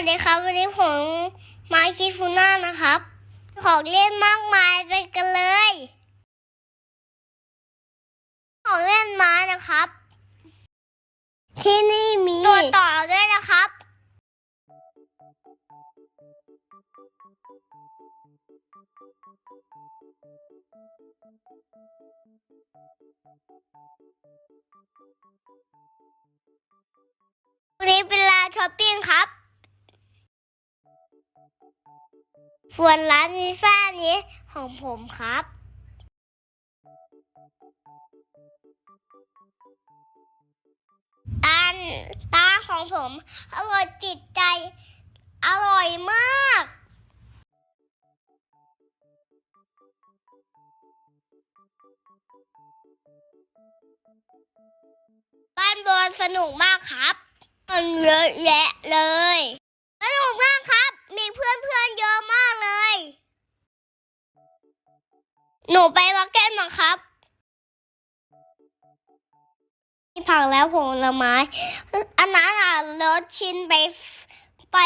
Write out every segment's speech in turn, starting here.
วัสดีครับ วันนี้ผมมาคิฟูน่านะครับ ของเล่นมากมายไปกันเลย ของเล่นม้านะครับ ที่นี่มีตัวต่อด้วยนะครับ วันนี้เป็นร้าช้อปปิ้งครับ ส่วนร้านวีซ่านี้ของผมครับ อันตาของผมอร่อยติดใจ อร่อยมาก บ้านบอลสนุกมากครับ มันเยอะแยะเลย หนูไปมาร์เก็ตมาครับมีผักแล้วผลไม้ อันนั้นอะรถชินไปไป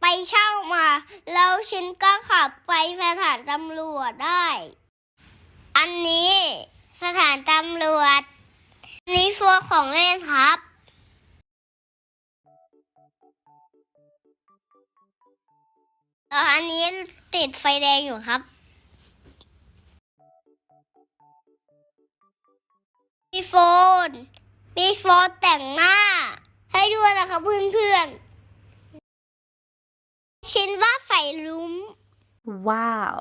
ไปเช่ามา แล้วชินก็ขับไปสถานตำรวจได้ อันนี้สถานตำรวจนนี้ฟัวของเล่นครับเอ่ออันนี้ติดไฟแดงอยู่ครับ มีโฟน มีโฟนแต่งหน้า ให้ด้วยนะครับเพื่อนๆ ชินว่าใส่ลุ้ม ว้าว